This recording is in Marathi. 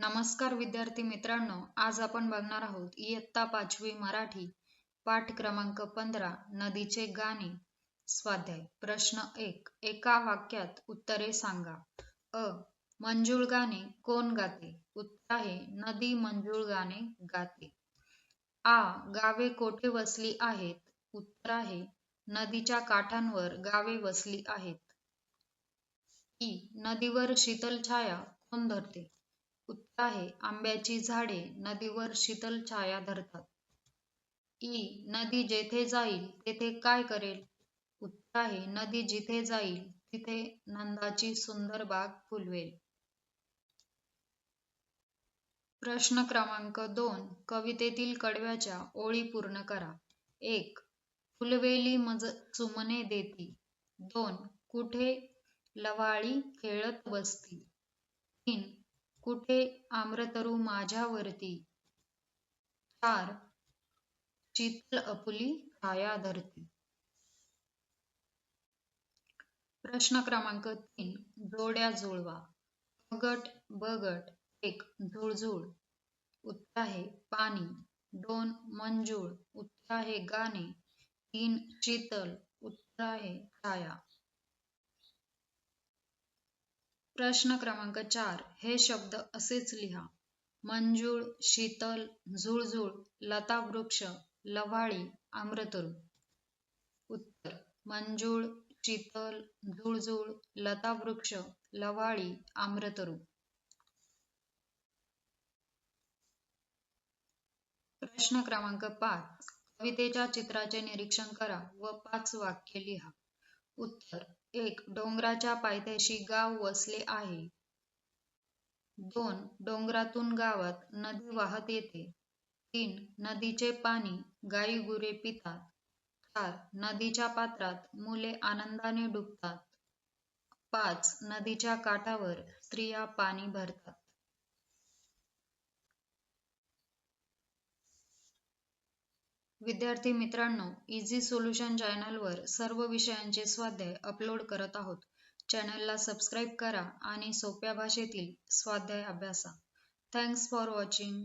नमस्कार विद्यार्थी मित्रांनो आज आपण बघणार आहोत इयत्ता पाचवी मराठी पाठ क्रमांक पंधरा नदीचे गाणे स्वाध्याय. प्रश्न एक एका वाक्यात उत्तरे सांगा. अ मंजूळ गाणे कोण गाते? उत्तर आहे नदी मंजूळ गाणे गाते. आ गावे कोठे वसली आहेत? उत्तर आहे नदीच्या काठांवर गावे वसली आहेत. ई नदीवर शीतल छाया कोण धरते? उत्साहे आंब्याची झाडे नदीवर शीतल छाया धरतात. ई नदी जेथे जाईल तेथे काय करेल? उत्साहे नदी जिथे जाईल तिथे नंदाची सुंदर बाग फुलवेल. प्रश्न क्रमांक दोन कवितेतील कडव्याच्या ओळी पूर्ण करा. एक फुलवेली मज चुमने देती. दोन कुठे लवाळी खेळत बसती. तीन कुठे आम्रतरू माझ्यावरती? चार. शीतल अपुली काया धरती प्रश्न क्रमांक तीन. जोड्या जुळवा. गट बगट एक. झुळझुळ उत्तर आहे पाणी. दोन. मंजूळ. उत्तर आहे गाणे. तीन. शीतल उत्तर आहे छाया. प्रश्न क्रमांक चार. हे शब्द असेच लिहा. मंजूळ शीतल झुळझुळ लता वृक्ष लव्हाळी आम्रतरू उत्तर. मंजूळ शीतल झुळझुळ लता वृक्ष लवाळी आम्रतरू प्रश्न क्रमांक पाच. कवितेच्या चित्राचे निरीक्षण करा व पाच वाक्य लिहा. उत्तर एक डोंगराच्या पायथ्याशी गाव वसले आहे. दोन डोंगरातून गावात नदी वाहत येते. तीन नदीचे पाणी गाई गुरे पितात. चार नदीच्या पात्रात मुले आनंदाने डुबतात. पाच नदीच्या काठावर स्त्रिया पाणी भरतात. विद्यार्थी मित्रांनो इझी सोल्युशन चॅनलवर सर्व विषयांचे स्वाध्याय अपलोड करत आहोत. चॅनलला सबस्क्राईब करा आणि सोप्या भाषेतील स्वाध्याय अभ्यासा. Thanks for watching